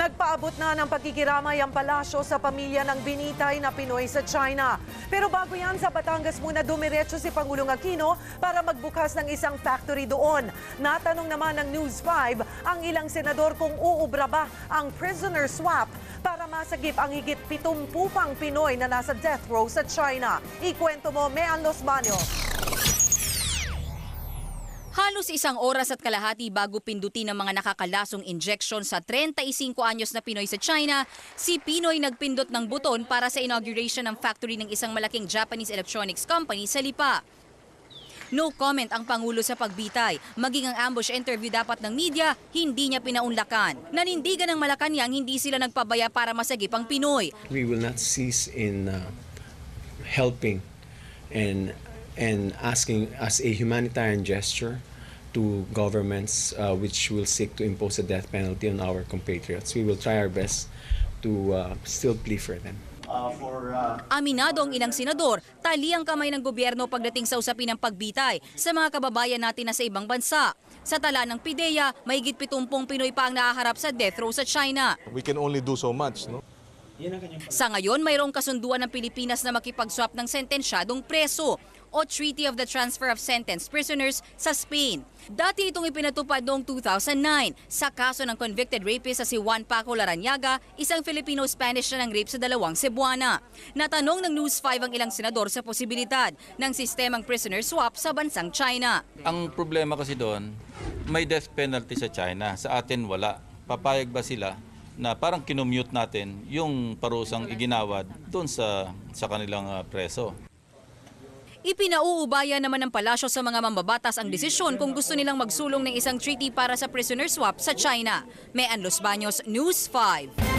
Nagpaabot na ng pagkikiramay ang palasyo sa pamilya ng binitay na Pinoy sa China. Pero bago yan, sa Batangas muna dumiretso si Pangulong Aquino para magbukas ng isang factory doon. Natanong naman ng News 5 ang ilang senador kung uubra ba ang prisoner swap para masagip ang higit 70 pang Pinoy na nasa death row sa China. Ikwento mo, Mean Los Baños. Halos isang oras at kalahati bago pindutin ng mga nakakalasong injection sa 35 anyos na Pinoy sa China, si Pinoy nagpindot ng buton para sa inauguration ng factory ng isang malaking Japanese electronics company sa Lipa. No comment ang Pangulo sa pagbitay. Maging ang ambush interview dapat ng media, hindi niya pinaunlakan. Nanindigan ng Malacanang hindi sila nagpabaya para masagip ang Pinoy. we will not cease in uh, helping and and asking as a humanitarian gesture to governments uh, which will seek to impose a death penalty on our compatriots. We will try our best to uh, still plead for them. uh, for uh, Aminado ang ilang senador, tali ang kamay ng gobyerno pagdating sa usapin ng pagbitay sa mga kababayan natin na sa ibang bansa. Sa tala ng PIDEA, mahigit 70 Pinoy pa ang nahaharap sa death row sa China. we can only do so much, no? Sa ngayon, mayroong kasunduan ng Pilipinas na makipag-swap ng sentensyadong preso o Treaty of the Transfer of Sentenced Prisoners sa Spain. Dati itong ipinatupad noong 2009 sa kaso ng convicted rapist sa si Juan Paco Laranyaga, isang Filipino-Spanish na ng rape sa dalawang Cebuana. Natanong ng News 5 ang ilang senador sa posibilidad ng sistemang prisoner swap sa bansang China. Ang problema kasi doon, may death penalty sa China. Sa atin wala. Papayag ba sila na parang kinumute natin yung parusang iginawad doon sa sa kanilang ah, preso? Ipinauubaya naman ng palasyo sa mga mambabatas ang desisyon kung gusto nilang magsulong ng isang treaty para sa prisoner swap sa China. Mean Los Baños, News 5.